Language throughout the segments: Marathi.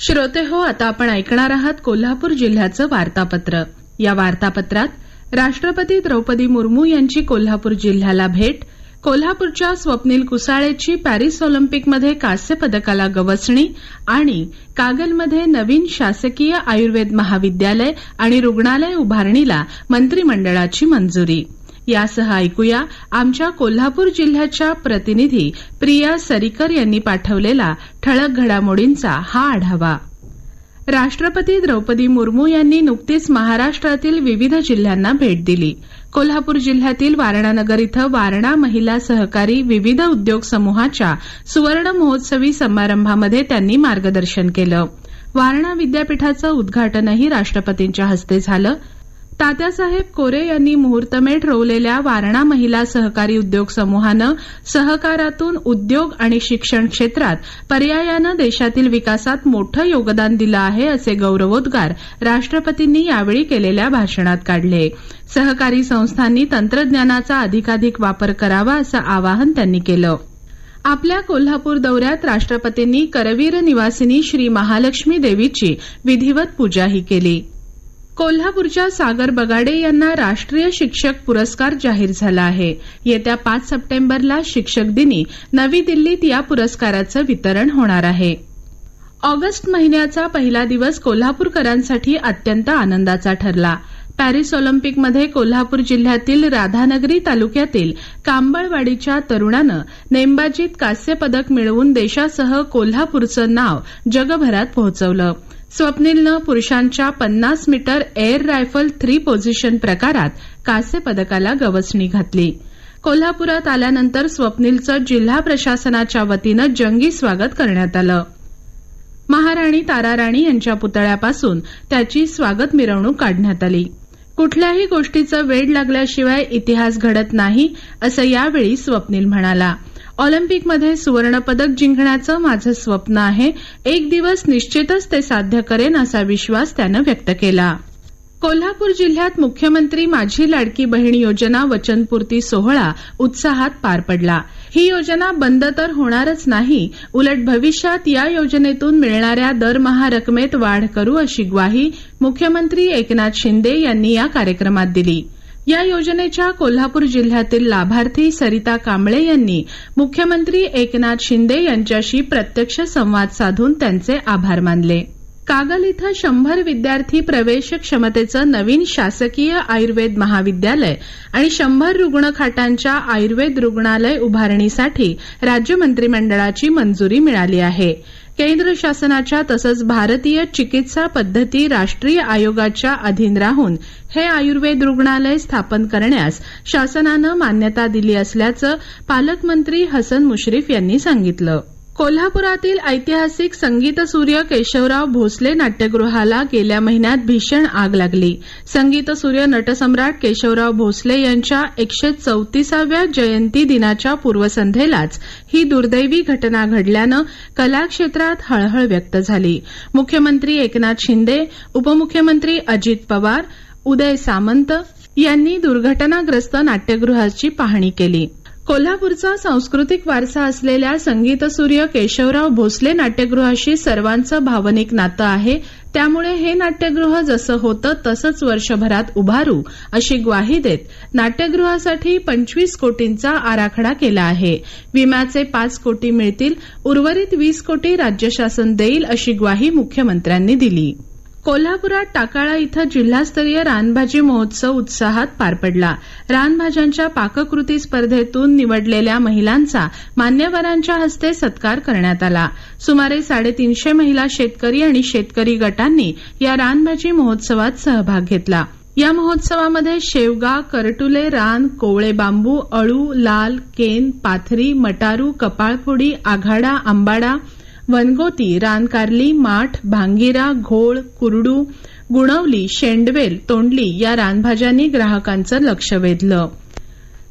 श्रोते हो आता आपण ऐकणार आहात कोल्हापूर जिल्ह्याचं वार्तापत्र. या वार्तापत्रात राष्ट्रपती द्रौपदी मुर्मू यांची कोल्हापूर जिल्ह्याला भेट कोल्हापूरच्या स्वप्नील कुसाळेची पॅरिस ऑलिम्पिकमध्ये कांस्य पदकाला गवसणी आणि कागलमध्ये नवीन शासकीय आयुर्वेद महाविद्यालय आणि रुग्णालय उभारणीला मंत्रिमंडळाची मंजुरी. यासह ऐकूया आमच्या कोल्हापूर जिल्ह्याच्या प्रतिनिधी प्रिया सरीकर यांनी पाठवलेला ठळक घडामोडींचा हा आढावा. राष्ट्रपती द्रौपदी मुर्मू यांनी नुकतीच महाराष्ट्रातील विविध जिल्ह्यांना भेट दिली. कोल्हापूर जिल्ह्यातील वारणानगर इथं वारणा महिला सहकारी विविध उद्योग समूहाच्या सुवर्ण महोत्सवी समारंभामध्ये त्यांनी मार्गदर्शन केलं. वारणा विद्यापीठाचं उद्घाटनही राष्ट्रपतींच्या हस्ते झालं. तात्यासाहेब कोरे यांनी मुहूर्तमेढ रोवलेल्या वारणा महिला सहकारी उद्योग समूहानं सहकारातून उद्योग आणि शिक्षण क्षेत्रात पर्यायानं देशातील विकासात मोठं योगदान दिलं आहे असे गौरवोद्गार राष्ट्रपतींनी यावेळी केलेल्या भाषणात काढले. सहकारी संस्थांनी तंत्रज्ञानाचा अधिकाधिक वापर करावा असं आवाहन त्यांनी केलं. आपल्या कोल्हापूर दौऱ्यात राष्ट्रपतींनी करवीर निवासिनी श्री महालक्ष्मी देवीची विधिवत पूजाही केली. कोल्हापूरच्या सागर बगाडे यांना राष्ट्रीय शिक्षक पुरस्कार जाहीर झाला आहे. येत्या पाच सप्टेंबरला शिक्षक दिनी नवी दिल्लीत या पुरस्काराचं वितरण होणार आहे. ऑगस्ट महिन्याचा पहिला दिवस कोल्हापूरकरांसाठी अत्यंत आनंदाचा ठरला. पॅरिस ऑलिम्पिकमध्ये कोल्हापूर जिल्ह्यातील राधानगरी तालुक्यातील कांबळवाडीच्या तरुणानं नेमबाजीत कांस्य पदक मिळवून देशासह कोल्हापूरचं नाव जगभरात पोहोचवलं. स्वप्नीलनं पुरुषांच्या पन्नास metre air rifle three position प्रकारात कांस्य पदकाला गवसणी घातली. कोल्हापुरात आल्यानंतर स्वप्नीलचं जिल्हा प्रशासनाच्या वतीनं जंगी स्वागत करण्यात आलं. महाराणी ताराराणी यांच्या पुतळ्यापासून त्याची स्वागत मिरवणूक काढण्यात आली. कुठल्याही गोष्टीचं वेड लागल्याशिवाय इतिहास घडत नाही असं यावेळी स्वप्नील म्हणाला. ऑलिम्पिकमध्ये सुवर्णपदक जिंकण्याचं माझं स्वप्न आहे. एक दिवस निश्चितच ते साध्य करेन असा विश्वास त्यानं व्यक्त केला. कोल्हापूर जिल्ह्यात मुख्यमंत्री माझी लाडकी बहीण योजना वचनपूर्ती सोहळा उत्साहात पार पडला. ही योजना बंद तर होणारच नाही उलट भविष्यात या योजनेतून मिळणाऱ्या दरमहा रकमेत वाढ करू अशी ग्वाही मुख्यमंत्री एकनाथ शिंदे यांनी या कार्यक्रमात दिली. या योजनेच्या कोल्हापूर जिल्ह्यातील लाभार्थी सरिता कांबळे यांनी मुख्यमंत्री एकनाथ शिंदे यांच्याशी प्रत्यक्ष संवाद साधून त्यांचे आभार मानले. कागल इथं शंभर विद्यार्थी प्रवेश क्षमतेचं नवीन शासकीय आयुर्वेद महाविद्यालय आणि शंभर रुग्णखाटांच्या आयुर्वेद रुग्णालय उभारणीसाठी राज्य मंत्रिमंडळाची मंजुरी मिळाली आहे. केंद्र शासनाच्या तसंच भारतीय चिकित्सा पद्धती राष्ट्रीय आयोगाच्या अधीन राहून हे आयुर्वेद रुग्णालय स्थापन करण्यास शासनानं मान्यता दिली असल्याचं पालकमंत्री हसन मुश्रीफ यांनी सांगितलं. कोल्हापुरातील ऐतिहासिक संगीतसूर्य केशवराव भोसले नाट्यगृहाला गेल्या महिन्यात भीषण आग लागली. संगीतसूर्य नटसम्राट केशवराव भोसले यांच्या एकशे चौतीसाव्या जयंती दिनाच्या पूर्वसंध्येलाच ही दुर्दैवी घटना घडल्यानं कलाक्षेत्रात हळहळ व्यक्त झाली. मुख्यमंत्री एकनाथ शिंदे उपमुख्यमंत्री अजित पवार उदय सामंत यांनी दुर्घटनाग्रस्त नाट्यगृहाची पाहणी केली. कोल्हापूरचा सांस्कृतिक वारसा असलेल्या संगीतसूर्य केशवराव भोसले नाट्यगृहाशी सर्वांचं भावनिक नातं आहे. त्यामुळे हे नाट्यगृह जसं होतं तसंच वर्षभरात उभारू अशी ग्वाही देत नाट्यगृहासाठी पंचवीस कोटींचा आराखडा केला आहे. विम्याचे पाच कोटी मिळतील उर्वरित वीस कोटी राज्य शासन देईल अशी ग्वाही मुख्यमंत्र्यांनी दिली. कोल्हापुरात टाकाळा इथं जिल्हास्तरीय रानभाजी महोत्सव उत्साहात पार पडला. रानभाज्यांच्या पाककृती स्पर्धेतून निवडलेल्या महिलांचा मान्यवरांच्या हस्ते सत्कार करण्यात आला. सुमारे साडेतीनशे महिला शेतकरी आणि शेतकरी गटांनी या रानभाजी महोत्सवात सहभाग घेतला. या महोत्सवामध्ये शेवगा करटुले रान कोवळे बांबू अळू लाल केन पाथरी मटारू कपाळफोडी आघाडा आंबाडा वनगोती रानकारली माठ भांगिरा घोळ कुरडू गुणवली शेंडवेल तोंडली या रानभाज्यांनी ग्राहकांचं लक्ष वेधलं.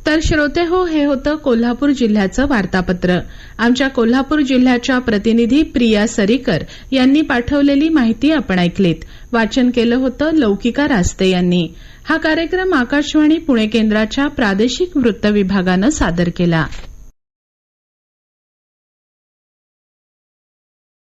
तर श्रोते हो हे होतं कोल्हापूर जिल्ह्याचं वार्तापत्र. आमच्या कोल्हापूर जिल्ह्याच्या प्रतिनिधी प्रिया सरीकर यांनी पाठवलेली माहिती आपण ऐकलीत. वाचन केलं होतं लौकिका रास्ते यांनी. हा कार्यक्रम आकाशवाणी पुणे केंद्राच्या प्रादेशिक वृत्त विभागानं सादर केला.